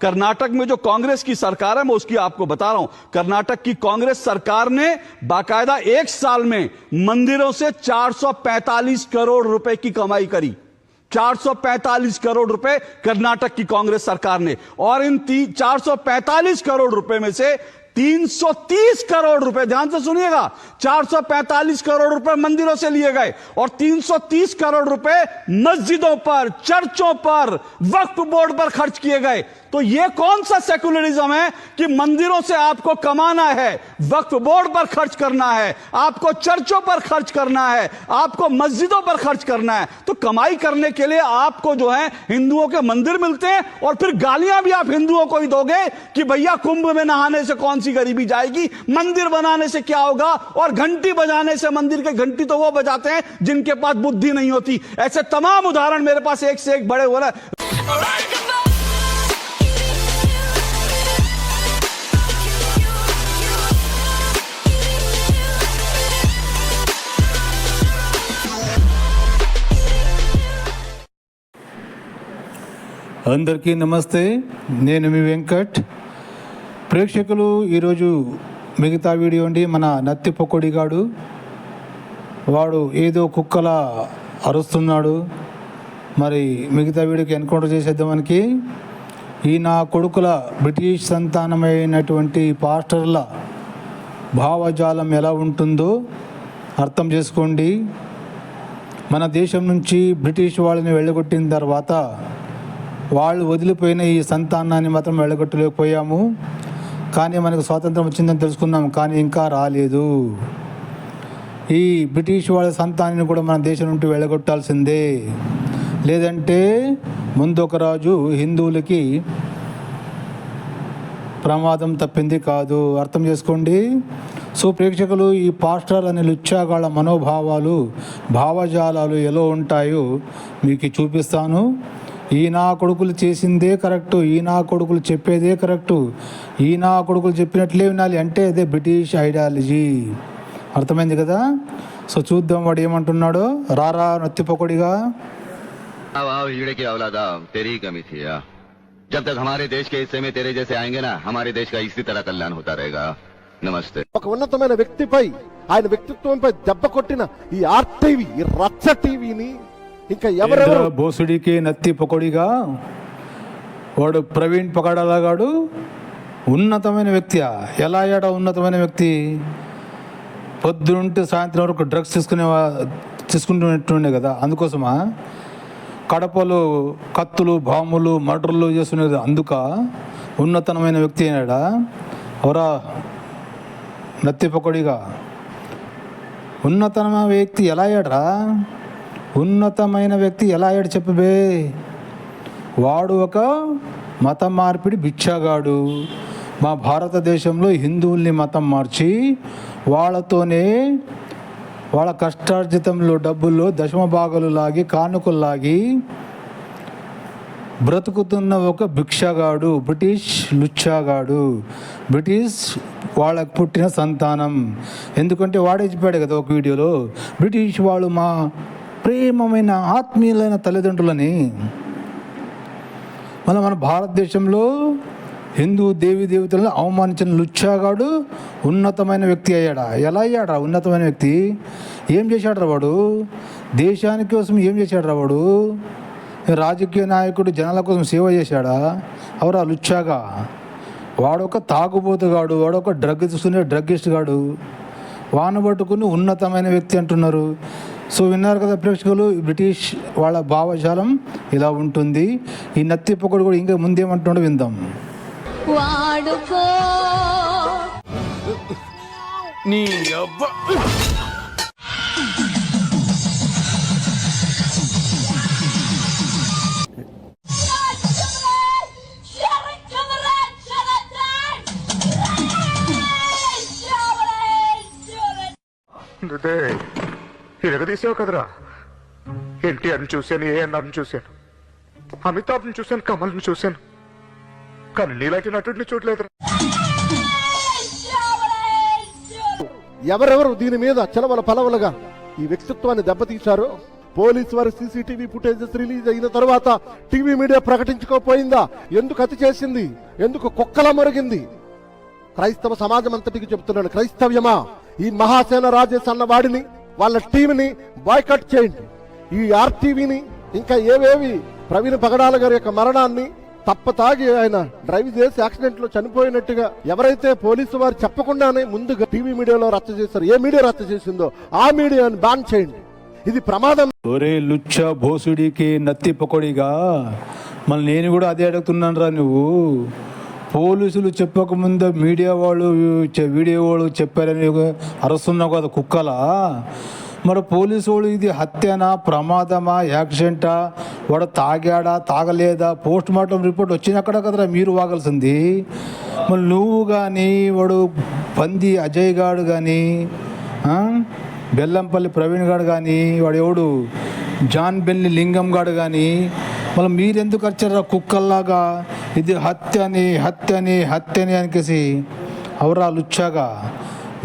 कर्नाटक में जो कांग्रेस की सरकार है, मैं उसकी आपको बता रहा हूँ, कर्नाटक की कांग्रेस सरकार ने बाकायदा एक साल में मंदिरों से 445 करोड़ रुपए की कमाई करी। 445 करोड़ रुपए कर्नाटक की कांग्रेस सरकार ने। और इन ती- 445 करोड़ रुपए में से 330 करोड़ रुपए, ध्यान से सुनिएगा 445 करोड़ रुपए मंदिरों से लिए गए और 330 करोड़ रुपए मस्जिदों पर, चर्चों पर, वक्फ बोर्ड पर खर्च किए गए। तो यह कौन सा सेकुलरिज्म है कि मंदिरों से आपको कमाना है, वक्फ बोर्ड पर खर्च करना है, आपको चर्चों पर खर्च करना है, आपको मस्जिदों पर खर्च करना है? तो कमाई करने के लिए आपको जो है हिंदुओं के मंदिर मिलते हैं और फिर गालियाँ भी आप हिंदुओं को ही दोगे कि भैया कुंभ में नहाने से कौन सी गरीबी जाएगी मंदिर बनाने से क्या होगा और घंटी बजाने से मंदिर के घंटी तो वो बजाते हैं जिनके पास बुद्धि नहीं होती ऐसे तमाम उदाहरण मेरे पास एक से एक बड़े हो रहे हैं అందరికీ నమస్తే నేను మీ వెంకట్ ప్రేక్షకులు ఈరోజు మిగతా వీడియో అండి మన నత్తి పొక్కడిగాడు. వాడు ఏదో కుక్కల అరుస్తున్నాడు. మరి మిగతా వీడియోకి ఎన్కౌంటర్ చేసేద్దామని ఈ నా కొడుకుల బ్రిటిష్ సంతానమైనటువంటి పాస్టర్ల భావజాలం ఎలా ఉంటుందో అర్థం చేసుకోండి. మన దేశం నుంచి బ్రిటిష్ వాళ్ళని వెళ్ళగొట్టిన తర్వాత వాళ్ళు వదిలిపోయిన ఈ సంతానాన్ని మాత్రం వెళ్ళగొట్టలేకపోయాము. కానీ మనకు స్వాతంత్రం వచ్చిందని తెలుసుకున్నాం కానీ ఇంకా రాలేదు. ఈ బ్రిటిష్ వాళ్ళ సంతానాన్ని కూడా మన దేశం నుండి వెళ్ళగొట్టాల్సిందే. లేదంటే ముందు ఒక రాజు హిందువులకి ప్రమాదం తప్పింది కాదు. అర్థం చేసుకోండి. సో ప్రేక్షకులు ఈ పాస్టర్ అనే లుచ్చాగాళ్ళ మనోభావాలు భావజాలాలు ఎలా ఉంటాయో మీకు చూపిస్తాను. ఈ నా కొడుకులు చేసిందే కరెక్టు ఈ నా కొడుకులు చెప్పేదే కరెక్టు ఈ నా కొడుకులు చెప్పినట్లే వినాలి అంటే అదే బ్రిటిష్ ఐడియాలజీ అర్థమైంది కదా సో చూద్దాం వాడు ఏమంటున్నాడో రారా నత్తిపొకడిగా आओ आओ हीड़े की औलादा तेरी ही कमी थी यार जब तक हमारे देश के हिस्से में तेरे जैसे आएंगे ना हमारे देश का इसी तरह कल्याण होता रहेगा नमस्ते ఒక ఉన్నతమైన వ్యక్తిపై ఆయన వ్యక్తిత్వంపై దెబ్బ కొట్టిన ఈ ఆర్టీవీ ఈ రచ్చ టీవీని ఇంకా ఎవరెవరు? బోసుడికి నత్తి పొకొడిగా వాడు ప్రవీణ్ పొగడలాగాడు ఉన్నతమైన వ్యక్తి. ఎలా అయ్యాడా ఉన్నతమైన వ్యక్తి? పొద్దుంటే సాయంత్రం వరకు డ్రగ్స్ తీసుకునే తీసుకుంటున్నట్టుండే కదా. అందుకోసమా? కడపలో కత్తులు బాంబులు మర్డర్లు చేస్తున్నది అందుక ఉన్నతమైన వ్యక్తి అయినాడా. అవరా నత్తి పొకొడిగా ఉన్నతమైన వ్యక్తి ఎలా అయ్యాడరా ఉన్నతమైన వ్యక్తి ఎలా అయ్యాడు చెప్పబే వాడు ఒక మత మార్పిడి బిచ్చాగాడు మా భారతదేశంలో హిందువుల్ని మతం మార్చి వాళ్ళతోనే వాళ్ళ కష్టార్జితంలో డబ్బుల్లో దశమ భాగాలు లాగి కానుకలు లాగి బ్రతుకుతున్న ఒక భిక్షగాడు బ్రిటిష్ లుచ్చాగాడు. బ్రిటిష్ వాళ్ళకు పుట్టిన సంతానం. ఎందుకంటే వాడే చెప్పాడు కదా ఒక వీడియోలో బ్రిటిష్ వాళ్ళు మా ప్రేమమైన ఆత్మీయులైన తల్లిదండ్రులని మన మన భారతదేశంలో హిందూ దేవి దేవతలను అవమానించిన లుచ్చాగాడు ఉన్నతమైన వ్యక్తి అయ్యాడా? ఎలా అయ్యాడా ఉన్నతమైన వ్యక్తి? ఏం చేశాడు వాడు? దేశానికి కోసం ఏం చేశాడు వాడు? రాజకీయ నాయకుడు జనాల కోసం సేవ చేశాడా? అవరా లుచ్చాగా. వాడొక తాగుబోతుగాడు వాడొక డ్రగ్ తీసుకునే డ్రగ్గిస్ట్ గాడు. వాన పట్టుకుని ఉన్నతమైన వ్యక్తి అంటున్నారు. సో విన్నారు కదా ప్రేక్షకులు బ్రిటిష్ వాళ్ళ భావజాలం ఇలా ఉంటుంది. ఈ నత్తి పొగడు కూడా ఇంకా ముందేమంటున్నాడో విందాం. వాడుకో. అదే ఇరగదీసావు కదరా? ఎన్టీఆర్ని చూశాను ఏఎన్ఆర్ని చూశాను. అమితాబ్ని చూశాను కమల్ని చూశాను. కానీ నీలాంటి నటుడిని చూడలేదురా. ఎవరెవరు దీని మీద చలవల పలవలుగా ఈ వ్యక్తిత్వాన్ని దెబ్బతీశారో? పోలీసు వారి సీసీటీవీ ఫుటేజెస్ రిలీజ్ అయిన తర్వాత టీవీ మీడియా ప్రకటించుకోపోయిందా ఎందుకు అతి చేసింది? ఎందుకు కుక్కల మొరిగింది? క్రైస్తవ సమాజం అంతటికి చెప్తున్నాను క్రైస్తవ్యమా? ఈ మహాసేన రాజేష్ అన్న వాడిని వాళ్ళ టీంని బాయ్కట్ చేయండి. ఈ ఆర్టీవీని ఇంకా ఏవేవి ప్రవీణ్ పగడాల గారి యొక్క మరణాన్ని తప్ప తాగి ఆయన డ్రైవ్ చేసి యాక్సిడెంట్లో చనిపోయినట్టుగా ఎవరైతే పోలీసు వారు చెప్పకుండానే ముందుగా టీవీ మీడియాలో రచ్చ చేశారు ఏ మీడియా రచ్చ చేసిందో ఆ మీడియాని బ్యాన్ చేయండి. ఇది ప్రమాదం. ఒరే లుచ్చ భోసుడికి నత్తి పొకొడిగా మళ్ళీ నేను కూడా అదే అడుగుతున్నాను రా నువ్వు. పోలీసులు చెప్పకముందే మీడియా వాళ్ళు వీడియో వాళ్ళు చెప్పారని అరుస్తున్నావు కదా కుక్కలా. మరి పోలీసు వాళ్ళు ఇది హత్యనా ప్రమాదమా యాక్సిడెంటా? వాడు తాగాడా తాగలేదా? పోస్ట్ మార్టం రిపోర్ట్ వచ్చినక్కడ కదరా మీరు వాగాల్సింది. మరి నువ్వు కానీ వాడు పంది అజయ్ గాడు కానీ బెల్లంపల్లి ప్రవీణ్ గాడు కానీ వాడు ఎవడు? జాన్ బెల్లి లింగం గాడు కానీ మళ్ళీ మీరెందుకు వచ్చారా కుక్కల్లాగా? ఇది హత్య అని హత్య అని హత్య అని లుచ్చాగా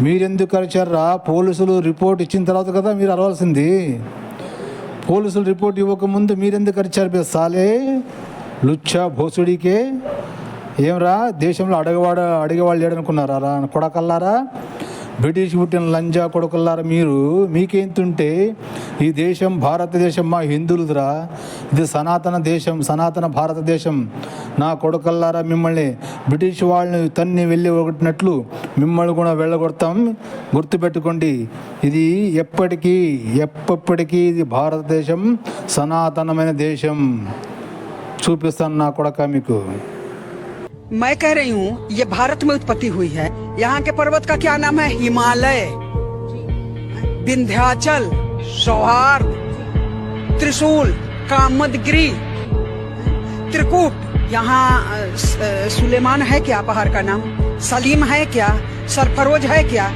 మీరెందుకు అరిచారా? పోలీసులు రిపోర్ట్ ఇచ్చిన తర్వాత కదా మీరు అరవాల్సింది. పోలీసులు రిపోర్ట్ ఇవ్వకముందు మీరెందుకు అరిచారు బే సాలే? లుచ్చా భోసుడికే? ఏమరా దేశంలో అడగవాడ అడిగేవాళ్ళు లేడనుకున్నారా? రా కొడకల్లారా? బ్రిటిష్ పుట్టిన లంజా కొడుకుల్లారా మీరు మీకేంతుంటే ఈ దేశం భారతదేశం మా హిందువులుదిరా ఇది సనాతన దేశం సనాతన భారతదేశం నా కొడుకల్లారా మిమ్మల్ని బ్రిటిష్ వాళ్ళని తన్ని వెళ్ళి ఒకటినట్లు మిమ్మల్ని కూడా వెళ్ళగొడతాం గుర్తుపెట్టుకోండి ఇది ఎప్పటికీ ఎప్పటికీ ఇది భారతదేశం సనాతనమైన దేశం చూపిస్తాను నా కొడక మీకు मैं कह रही हूँ ये भारत में उत्पत्ति हुई है यहाँ के पर्वत का क्या नाम है? हिमालय, विंध्याचल, सौहार्द, त्रिशूल, कामदगिरी, त्रिकूट। यहाँ सुलेमान है क्या पहाड़ का नाम? सलीम है क्या? सरफरोज है क्या?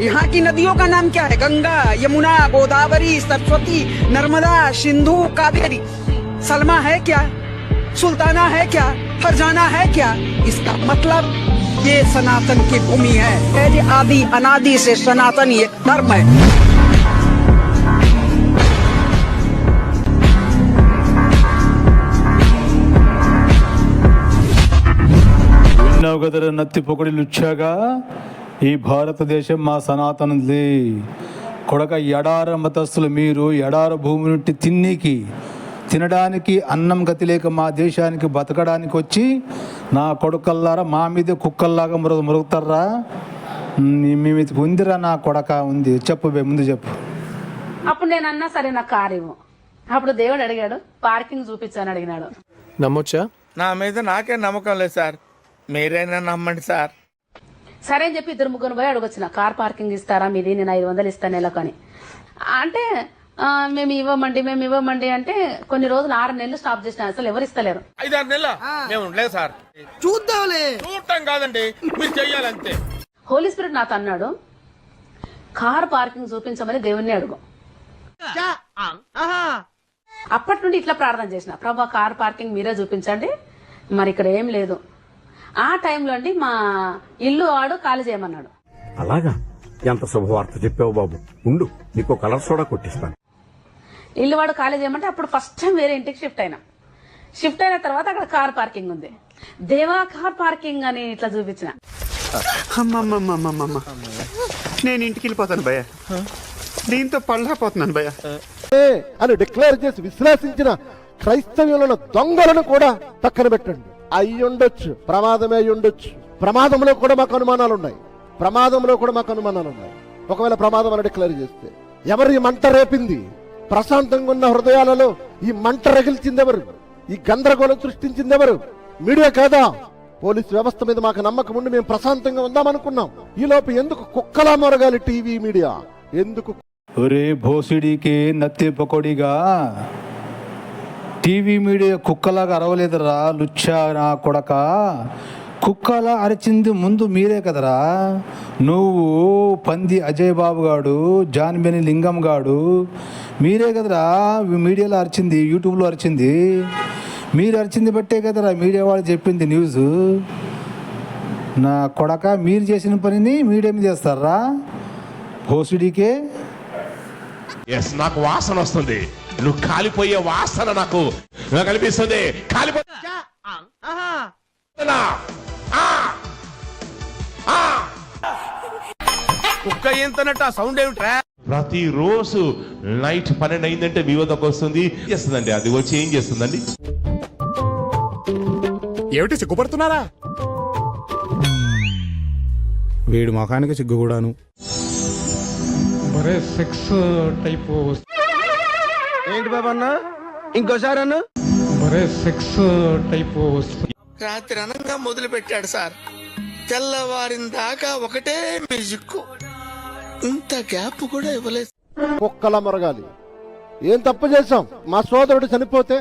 यहाँ की नदियों का नाम क्या है? गंगा, यमुना, गोदावरी, सरस्वती, नर्मदा, सिंधु, कावेरी। सलमा है क्या? सुल्ताना है क्या? फरजाना है क्या? इसका मतलब ये सनातन की भूमि है ये जी आदि अनादि से सनातन ये धर्म है విన్నావు కదరా నత్తి పొగడి లుచ్చాగా ఈ భారతదేశం మా సనాతనది కొడక ఎడార మతస్థులు మీరు ఎడార భూమి నుండి తిన్నీకి తినడానికి అన్నం గతి లేక మా దేశానికి బతకడానికి వచ్చి నా కొడుకల్లారా మా మీద కుక్కల్లాగా మురుగు మురుగుతారా మీ మీద ఉందిరా నా కొడక ఉంది. చెప్పు బే ముందు చెప్పు. అప్పుడు నేను అన్నా సరే నాకు కారు ఇవ్వు. అప్పుడు దేవుడు అడిగాడు పార్కింగ్ చూపించాను అడిగినాడు. నమ్మొచ్చా? నా మీద నాకే నమ్మకం లేదు సార్. మీరైనా నమ్మండి సార్. సరే అని చెప్పి ఇద్దరు ముగ్గురు పోయి అడగొచ్చిన కార్ పార్కింగ్ ఇస్తారా మీది నేను ఐదు వందలు ఇస్తాను నెలకు అంటే ఆ, మేము ఇవ్వమండి మేము ఇవ్వమండి అంటే కొన్ని రోజులు ఆరు నెలలు స్టాప్ చేసిన అసలు ఎవరు ఇస్తలేరు. ఐదారు నెలల? మేము ఉండలేదు సార్. చూద్దాంలే. చూడటం కాదండి మీరు చెయ్యాలంతే. హోలీ స్పిరిట్ నాతో అన్నాడు కార్ పార్కింగ్ చూపించమని దేవుణ్ణి అడుగు. అప్పటి నుండి ఇట్లా ప్రార్థన చేసిన ప్రభా కార్ పార్కింగ్ మీరే చూపించండి మరి ఇక్కడ ఏం లేదు. ఆ టైంలో అండి మా ఇల్లు వాడు ఖాళీ చేయమన్నాడు. అలాగా? ఎంత శుభవార్త చెప్పావు బాబు. ఉండు నీకు కలర్ సోడా కొట్టిస్తాను. ఇల్లు వాడు ఖాళీ చేయమంటే అప్పుడు ఫస్ట్ టైం వేరే ఇంటికి షిఫ్ట్ అయినా. షిఫ్ట్ అయిన తర్వాత అక్కడ కార్ పార్కింగ్ ఉంది. దేవా కార్ పార్కింగ్ అని ఇట్లా చూపించిన. నేను ఇంటికి వెళ్ళిపోతాను భయ్య. దీంతో పళ్ళపోతున్నాను భయ్య. ఏ అని డిక్లేర్ చేసి విశ్లేషించిన క్రైస్తవ్యులను దొంగలను కూడా పక్కన పెట్టండి. అయి ఉండొచ్చు ప్రమాదమే అయి ఉండొచ్చు ప్రమాదంలో కూడా మాకు అనుమానాలు ఉన్నాయి ప్రమాదంలో కూడా మాకు అనుమానాలు ఉన్నాయి ఒకవేళ ప్రమాదం అని డిక్లేర్ చేస్తే. ఎవరు ఈ మంట రేపింది? ప్రశాంతంగా ఉన్న హృదయాలలో ఈ మంట రగిల్చిందెవరు? ఈ గందరగోళం సృష్టించిందెవరు? మీడియా కాదా? పోలీస్ వ్యవస్థ మీద మాకు నమ్మకం ఉండి మేము ప్రశాంతంగా ఉందామనుకున్నాం. ఈలోపు ఎందుకు కుక్కలా మొరగాలి టీవీ మీడియా? ఎందుకు ఒరే భోసిడికి నత్తి పకోడిగా టీవీ మీడియా కుక్కలాగా అరవలేదురా లుచ్చా నా కొడక. కుక్కలా అరిచింది ముందు మీరే కదరా. నువ్వు పంది అజయ్ బాబు గాడు జాన్బెని లింగం గాడు మీరే కదరా మీడియాలో అరిచింది యూట్యూబ్లో అరిచింది. మీరు అరిచింది బట్టే కదరా మీడియా వాళ్ళు చెప్పింది న్యూస్. నా కొడక మీరు చేసిన పనిని మీడియా మీద చేస్తారా? భోసుడికే ఎస్ నాకు వాసన వస్తుంది. నువ్వు కాలిపోయే వాసన నాకు. నాకు అనిపిస్తుంది. కుక్క ఏంతనట్టు ఆ సౌండ్ ఏమిట్రా? ప్రతిరోజు నైట్ పన్నెండు అయిందంటే మీ వద్దకు వస్తుంది. చేస్తుందండి అది వచ్చి ఏం చేస్తుందండి. ఏమిటి సిగ్గుపడుతున్నారా? వీడి ముఖానికి సిగ్గు కూడాను. ఏంటి బాబు అన్న? ఇంకోసారి అన్న? రాత్రి అనంగా మొదలు పెట్టాడు సార్. తెల్లవారిన దాకా ఒకటే మ్యూజిక్ ఇంత గ్యాప్ కూడా ఇవ్వలేదు. కుక్కలా మరగాలి. ఏం తప్పు చేశాం? మా సోదరుడు చనిపోతే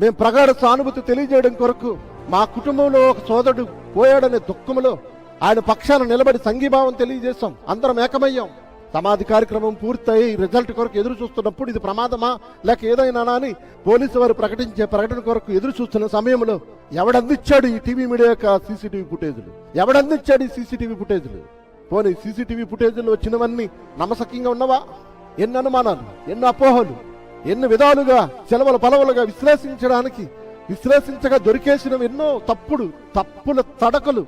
మేము ప్రగాఢ సానుభూతి తెలియజేయడం కొరకు మా కుటుంబంలో ఒక సోదరుడు పోయాడనే దుఃఖంలో ఆయన పక్షాన నిలబడి సంఘీభావం తెలియజేశాం. అందరం ఏకమయ్యాం. సమాధి కార్యక్రమం పూర్తయి రిజల్ట్ కొరకు ఎదురు చూస్తున్నప్పుడు ఇది ప్రమాదమా? లేక ఏదైనా అని పోలీసు వారు ప్రకటించే ప్రకటన కొరకు ఎదురు చూస్తున్న సమయంలో ఎవడందిచ్చాడు ఈ టీవీ మీడియా యొక్క సీసీటీవీ ఫుటేజ్లు? ఎవడందిచ్చాడు ఈ సీసీటీవీ ఫుటేజ్లు? పోనీ సీసీటీవీ ఫుటేజీలు వచ్చినవన్నీ నమ్మసక్యంగా ఉన్నవా? ఎన్ని అనుమానాలు ఎన్ని అపోహలు ఎన్ని విధాలుగా సెలవుల పలవలుగా విశ్లేషించడానికి విశ్లేషించగా దొరికేసినవి ఎన్నో తప్పుడు తప్పుల తడకలు.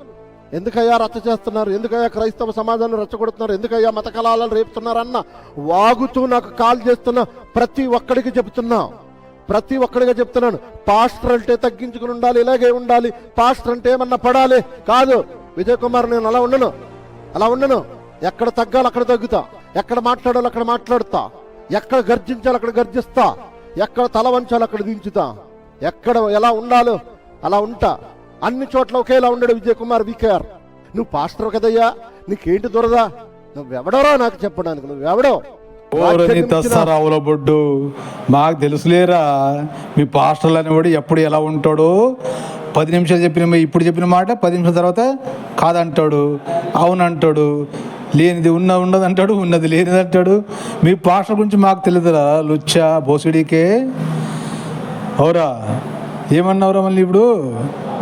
ఎందుకయ్యా రచ్చ చేస్తున్నారు? ఎందుకయ్యా క్రైస్తవ సమాజాన్ని రెచ్చగొడుతున్నారు? ఎందుకయ్యా మత కళాలను రేపుతున్నారన్న వాగుతూ నాకు కాల్ చేస్తున్న ప్రతి ఒక్కడికి చెబుతున్నా. ప్రతి ఒక్కడిగా చెప్తున్నాను పాస్టర్ అంటే తగ్గించుకుని ఉండాలి ఇలాగే ఉండాలి. పాస్టర్ అంటే ఏమన్నా పడాలి? కాదు. విజయ్ కుమార్ నేను అలా ఉండను. అలా ఉండను. ఎక్కడ తగ్గాలి అక్కడ తగ్గుతా. ఎక్కడ మాట్లాడాలి అక్కడ మాట్లాడుతా. ఎక్కడ గర్జించాలి అక్కడ గర్జిస్తా. ఎక్కడ తల వంచాలి అక్కడ దించుతా. ఎక్కడ ఎలా ఉండాలో అలా ఉంటా. అన్ని చోట్ల ఒకేలా ఉండడు విజయ్ కుమార్ వికేఆర్. నువ్వు పాస్టర్ కదయ్యా? నీకేంటి దొరదా? నువ్వెవడోరా నాకు చెప్పడానికి? నువ్వెవడో? తస్తారావుల బొడ్డు. మాకు తెలుసులేరా? మీ పాస్టర్లు అనేవాడు ఎప్పుడు ఎలా ఉంటాడో? పది నిమిషాలు చెప్పిన ఇప్పుడు చెప్పిన మాట పది నిమిషాల తర్వాత కాదంటాడు. అవునంటాడు. లేనిది ఉన్న ఉన్నది అంటాడు ఉన్నది లేనిది అంటాడు. మీ పాస్టర్ గురించి మాకు తెలియదురా లుచ్చా బోసిడికే అవురా ఏమన్నావురా మళ్ళీ ఇప్పుడు?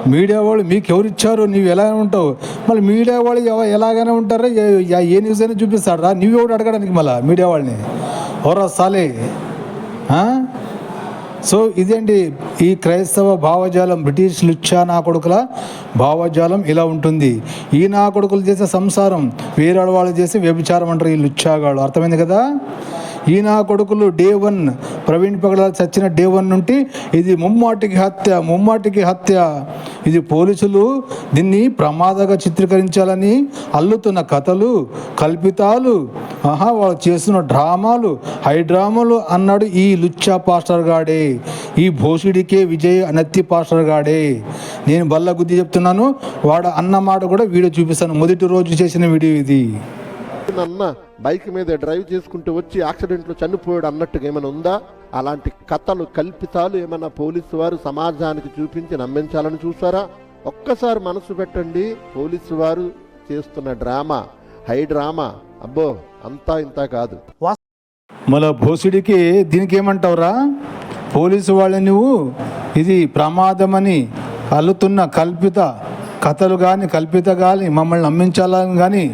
మీడియా వాళ్ళు మీకు ఎవరు ఇచ్చారు నువ్వు ఎలా ఉంటావు. మళ్ళీ మీడియా వాళ్ళు ఎవ- ఎలాగైనా ఉంటారా? ఏ- ఏ- న్యూస్ అయినా చూపిస్తాడరా? నువ్వు ఎవడు అడగడానికి మళ్ళీ మీడియా వాళ్ళని? ఎవరా సాలే. సో ఇదేంటి? ఈ క్రైస్తవ భావజాలం బ్రిటిష్ లుచ్చా నా కొడుకుల భావజాలం ఇలా ఉంటుంది. ఈ నా కొడుకులు చేసే సంసారం వేరే వాళ్ళు చేసే వ్యభిచారం అంటారు ఈ లుచ్చాగాడు అర్థమైంది కదా? ఈ నా కొడుకులు డే వన్ ప్రవీణ్ పగల చచ్చిన డే వన్ నుండి ఇది ముమ్మాటికి హత్య ముమ్మాటికి హత్య. ఇది పోలీసులు దీన్ని ప్రమాదగా చిత్రీకరించాలని అల్లుతున్న కథలు కల్పితాలు ఆహా వాళ్ళు చేస్తున్న డ్రామాలు హై డ్రామాలు అన్నాడు ఈ లుచ్చా పాస్టర్ గాడే. ఈ భోసుడికే విజయ్ అనత్తి పాస్టర్ గాడే. నేను బల్ల గుద్ది చెప్తున్నాను వాడు అన్న మాట కూడా వీడియో చూపిస్తాను. మొదటి రోజు చేసిన వీడియో ఇది. అన్న బైక్ మీద డ్రైవ్ చేసుకుంటూ వచ్చి యాక్సిడెంట్లో చనిపోయాడు అన్నట్టుగా ఏమైనా ఉందా? అలాంటి కథలు కల్పితాలు ఏమైనా పోలీసు వారు సమాజానికి చూపించి నమ్మించాలని చూసారా ఒక్కసారి మనసు పెట్టండి పోలీసు వారు చేస్తున్న డ్రామా హై డ్రామా. అబ్బో అంతా ఇంత కాదు. మళ్ళా భోసుడికి దీనికి ఏమంటావురా పోలీసు వాళ్ళని నువ్వు ఇది ప్రమాదమని అల్లుతున్న కల్పిత కథలు కానీ కల్పిత కానీ మమ్మల్ని నమ్మించాలని కానీ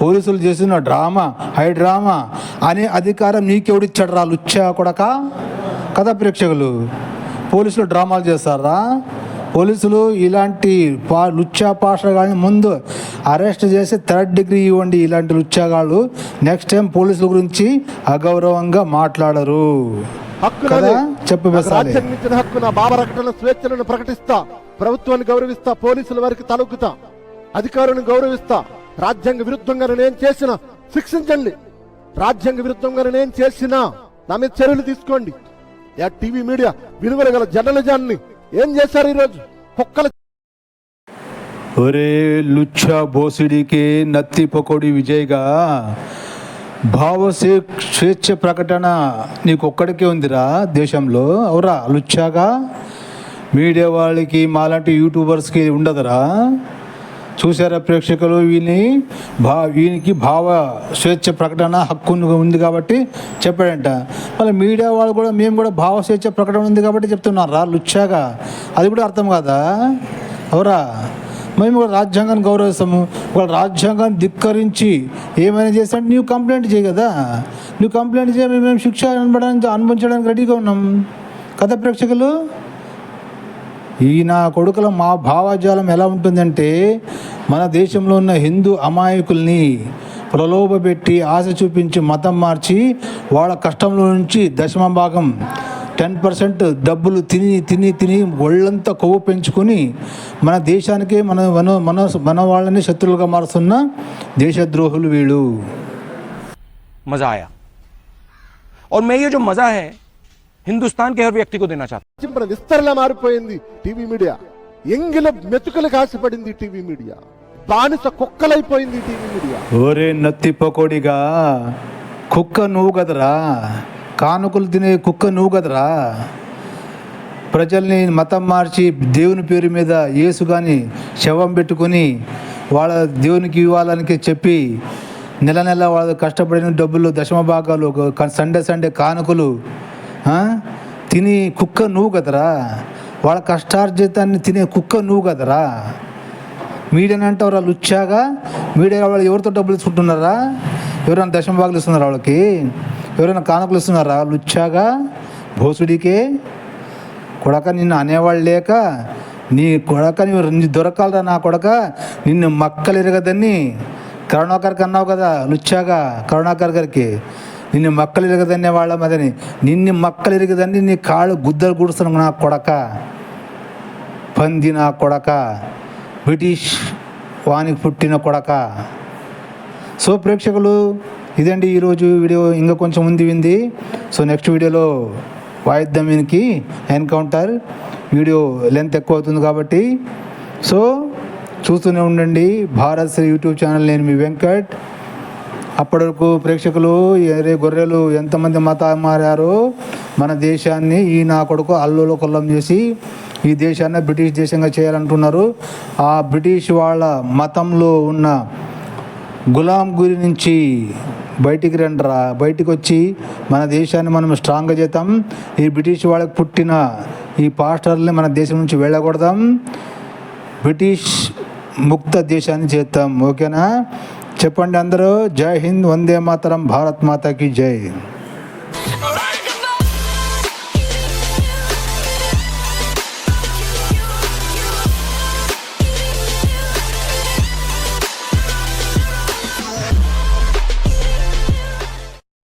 పోలీసులు చేస్తున్న డ్రామా హై డ్రామా అనే అధికారం నీకెవడిచ్చాడు రా లుచ్చా కొడక? కథ ప్రేక్షకులు పోలీసులు డ్రామాలు చేస్తారా? పోలీసులు ఇలాంటి పా లుచ్చా పాషగాళ్ళని ముందు అరెస్ట్ చేసి థర్డ్ డిగ్రీ ఇవ్వండి ఇలాంటి లుచ్చాగాళ్ళు. నెక్స్ట్ టైం పోలీసుల గురించి అగౌరవంగా మాట్లాడరు. కదా? చెప్పు హక్కు నా బాబా రకటన స్వేచ్ఛలను ప్రకటిస్తా. ప్రభుత్వాన్ని గౌరవిస్తా పోలీసుల వారికి తలొగ్గుతా అధికారులను గౌరవిస్తా. రాజ్యాంగ విరుద్ధంగా నేనేం చేసిన శిక్షించండి. రాజ్యాంగ విరుద్ధంగా నేనేం చేసినా నా మీద చర్యలు తీసుకోండి. యా టీవీ మీడియా విలువల గల జర్నలిజాన్ని ఏం చేశారు ఈరోజు? కుక్కలు ఒరే లుచ్చా బోసిడికి నత్తి పకోడి విజయ్గా భావ స్వేచ్ఛ ప్రకటన నీకు ఒక్కడికే ఉందిరా దేశంలో? అవురా లుచ్చాగా? మీడియా వాళ్ళకి మాలాంటి యూట్యూబర్స్కి ఉండదురా? చూసారా ప్రేక్షకులు? వీని భా వీనికి భావ స్వేచ్ఛ ప్రకటన హక్కు ఉంది- కాబట్టి చెప్పాడంట. మళ్ళీ మీడియా వాళ్ళు కూడా మేము కూడా భావ స్వేచ్ఛ ప్రకటన ఉంది కాబట్టి చెప్తున్నారు. రా లుచ్చాగా. అది కూడా అర్థం కాదా? అవరా. మేము కూడా రాజ్యాంగాన్ని గౌరవిస్తాము. వాళ్ళ రాజ్యాంగాన్ని ధిక్కరించి ఏమైనా చేస్తే నీవు కంప్లైంట్ చేయి కదా. నువ్వు కంప్లైంట్ చేయ మేము శిక్ష అనుభవించడానికి అనుభవించడానికి రెడీగా ఉన్నాం. కథ ప్రేక్షకులు? ఈ నా కొడుకుల మా భావజాలం ఎలా ఉంటుందంటే మన దేశంలో ఉన్న హిందూ అమాయకుల్ని ప్రలోభపెట్టి ఆశ చూపించి మతం మార్చి వాళ్ళ కష్టంలో నుంచి దశమ భాగం టెన్ పర్సెంట్ డబ్బులు తిని తిని తిని ఒళ్ళంతా కొవ్వు పెంచుకొని మన దేశానికే మన మన మన మన వాళ్ళని శత్రువులుగా మారుస్తున్న దేశద్రోహులు వీళ్ళు मज़ा आया और मैं ये जो मज़ा है హిందుస్థాన్ కే హర్ వ్యక్తి విస్తరణ మారిపోయింది టీవీ మీడియా. ఎంగిల మెతుకులకు ఆశపడింది టీవీ మీడియా. బానిస కుక్కలైపోయింది టీవీ మీడియా. ఓరే నత్తి పకోడిగా కుక్క నువ్వు కదరా కానుకలు తినే కుక్క నువ్వు కదరా ప్రజల్ని మతం మార్చి దేవుని పేరు మీద యేసు కానీ శవం పెట్టుకుని వాళ్ళ దేవునికి ఇవ్వాలని చెప్పి నెల నెల వాళ్ళ కష్టపడిన డబ్బులు దశమ భాగాలు సండే సండే కానుకలు తిని కుక్క నువ్వు కదరా వాళ్ళ కష్టార్జితాన్ని తినే కుక్క నువ్వు కదరా మీడియా అంటే వాళ్ళు లుచ్చాగా మీడియా వాళ్ళు ఎవరితో డబ్బులు తీసుకుంటున్నారా ఎవరైనా దశమ భాగాలు ఇస్తున్నారా వాళ్ళకి ఎవరైనా కానుకలు ఇస్తున్నారా లుచ్చాగా భోసుడికే కొడక నిన్ను అనేవాళ్ళు లేక నీ కొడక నువ్వు నీ దొరకాలరా నా కొడక నిన్ను మక్కలు ఎరగదని కరుణాకర్కి అన్నావు కదా లుచ్చాగా కరుణాకర్ గారికి నిన్ను మక్కలు ఇరగదనే వాళ్ళ మదని. నిన్ను మక్కలు ఎరగదని నీ కాళ్ళు గుద్దలు గుడుస్తున్నావు నా కొడక. పంది నా కొడక. బ్రిటిష్ వానికి పుట్టిన కొడక. సో ప్రేక్షకులు ఇదండి ఈరోజు వీడియో. ఇంకా కొంచెం ఉంది వింది. సో నెక్స్ట్ వీడియోలో వాయిద్యం వీనికి ఎన్కౌంటర్ వీడియో లెంత్ ఎక్కువ అవుతుంది కాబట్టి. సో చూస్తూనే ఉండండి. భారత్ శ్రీ యూట్యూబ్ ఛానల్ నేను మీ వెంకట్. అప్పటి వరకు ప్రేక్షకులు ఎరే గొర్రెలు ఎంతమంది మత మారారో మన దేశాన్ని ఈ నా కొడుకు అల్లులో కొల్లం చేసి ఈ దేశాన్ని బ్రిటిష్ దేశంగా చేయాలంటున్నారు. ఆ బ్రిటిష్ వాళ్ళ మతంలో ఉన్న గులాం గురి నుంచి బయటికి రండిరా బయటికి వచ్చి మన దేశాన్ని మనం స్ట్రాంగ్గా చేద్దాం. ఈ బ్రిటిష్ వాళ్ళకి పుట్టిన ఈ పాస్టర్ని మన దేశం నుంచి వెళ్ళకూడదాం బ్రిటిష్ ముక్త దేశాన్ని చేద్దాం. ఓకేనా? చెప్పండి అందరూ జై హింద్ వందే మాతరం భారత్ మాతాకి జై.